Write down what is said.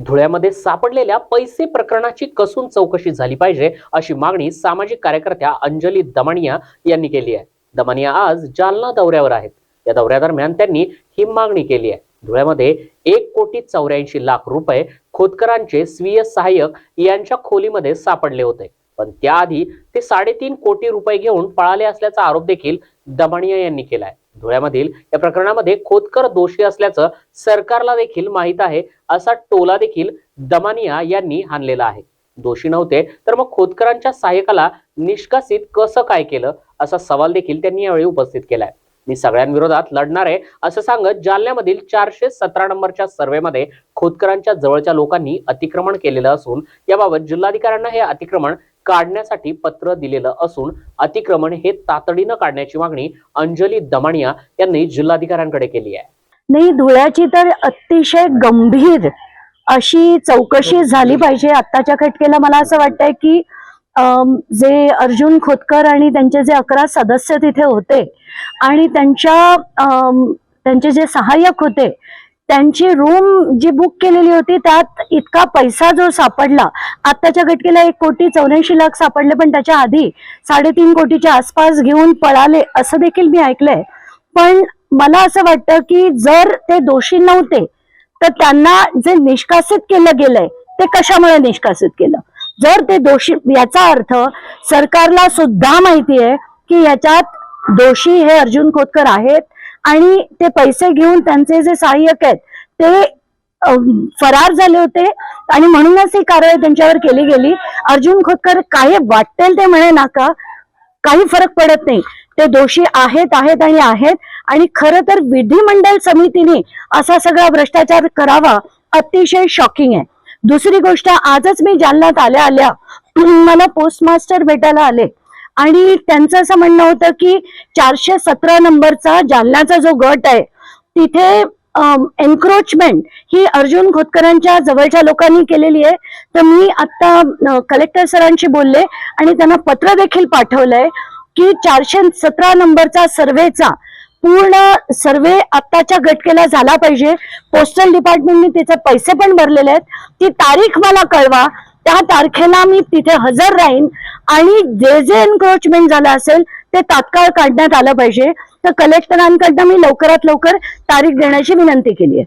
धुळ्यामध्ये सापडलेल्या पैसे प्रकरणाची कसून चौकशी झाली पाहिजे अशी मागणी सामाजिक कार्यकर्त्या अंजली दमानिया यांनी केली आहे. दमानिया आज जालना दौऱ्यावर आहेत. या दौऱ्यादरम्यान त्यांनी ही मागणी केली आहे. धुळ्यामध्ये एक कोटी चौऱ्याऐंशी लाख रुपये खोतकरांचे स्वीय सहाय्यक यांच्या खोलीमध्ये सापडले होते. पण त्याआधी ते साडेतीन कोटी रुपये घेऊन पळाले असल्याचा आरोप देखील दमानिया यांनी केलाय धुळ्यामधील या प्रकरणामध्ये खोतकर दोषी असल्याचं सरकारला देखील माहीत आहे असा टोला देखील दमानिया यांनी हाणलेला आहे. दोषी नव्हते तर मग खोतकरांच्या सहाय्यकाला निष्कासित कसं काय केलं असा सवाल देखील त्यांनी यावेळी उपस्थित केलाय. मी सगळ्यांविरोधात लढणार आहे असं सांगत जालन्यामधील चारशे सतरा नंबरच्या सर्व्हेमध्ये खोतकरांच्या जवळच्या लोकांनी अतिक्रमण केलेलं असून याबाबत जिल्हाधिकाऱ्यांना हे अतिक्रमण काढण्यासाठी पत्र दिलेलं असून अतिक्रमण हे तातडीनं काढण्याची मागणी अंजली दमाणिया यांनी जिल्हाधिकाऱ्यांकडे केली आहे. नाही धुळ्याची तर अतिशय गंभीर अशी चौकशी झाली पाहिजे आत्ताच्या खटकेला. मला असं वाटतंय की जे अर्जुन खोतकर आणि त्यांचे जे अकरा सदस्य तिथे होते आणि त्यांच्या त्यांचे जे सहाय्यक होते त्यांची रूम जी बुक केलेली होती त्यात इतका पैसा जो सापडला आत्ताच्या घटकेला एक कोटी चौऱ्याऐंशी लाख सापडले पण त्याच्या आधी साडेतीन कोटीच्या आसपास घेऊन पळाले असं देखील मी ऐकलंय. पण मला असं वाटतं की जर ते दोषी नव्हते तर त्यांना जे निष्कासित केलं गेलंय ते कशामुळे निष्कासित केलं? जर ते दोषी याचा अर्थ सरकारला सुद्धा माहिती आहे की याच्यात दोषी हे अर्जुन खोतकर आहेत आणि ते पैसे घेऊन त्यांचे जे सहाय्यक आहेत ते फरार झाले होते. आणि म्हणूनच ही कारवाई त्यांच्यावर केली गेली. अर्जुन खोतकर काय वाटेल ते म्हणे नाका काही फरक पडत नाही. ते दोषी आहेत आहेत आणि आहेत. आणि खरं तर विधिमंडळ समितीने असा सगळा भ्रष्टाचार करावा अतिशय शॉकिंग आहे. दुसरी गोष्ट आजच मी जालन्यात आल्या आल्या मला पोस्टमास्टर भेटायला आले. आणि त्यांचं असं म्हणणं होतं की चारशे सतरा नंबरचा जालन्याचा जो गट आहे तिथे एन्क्रोचमेंट ही अर्जुन खोतकरांच्या जवळच्या लोकांनी केलेली आहे. तर मी आता कलेक्टर सरांशी बोलले आणि त्यांना पत्र देखील पाठवलंय की चारशे सतरा नंबरचा सर्वेचा पूर्ण सर्वे आत्ताच्या घटकेला झाला पाहिजे. पोस्टल डिपार्टमेंटने तिचे पैसे पण भरलेले आहेत. ती तारीख मला कळवा. त्या तारखेला मी तिथे हजर राहीन. आणि जे जे एन्क्रोचमेंट झालं असेल ते तात्काळ काढण्यात आलं पाहिजे. तर कलेक्टरांकडनं मी लवकरात लवकर तारीख देण्याची विनंती केली आहे.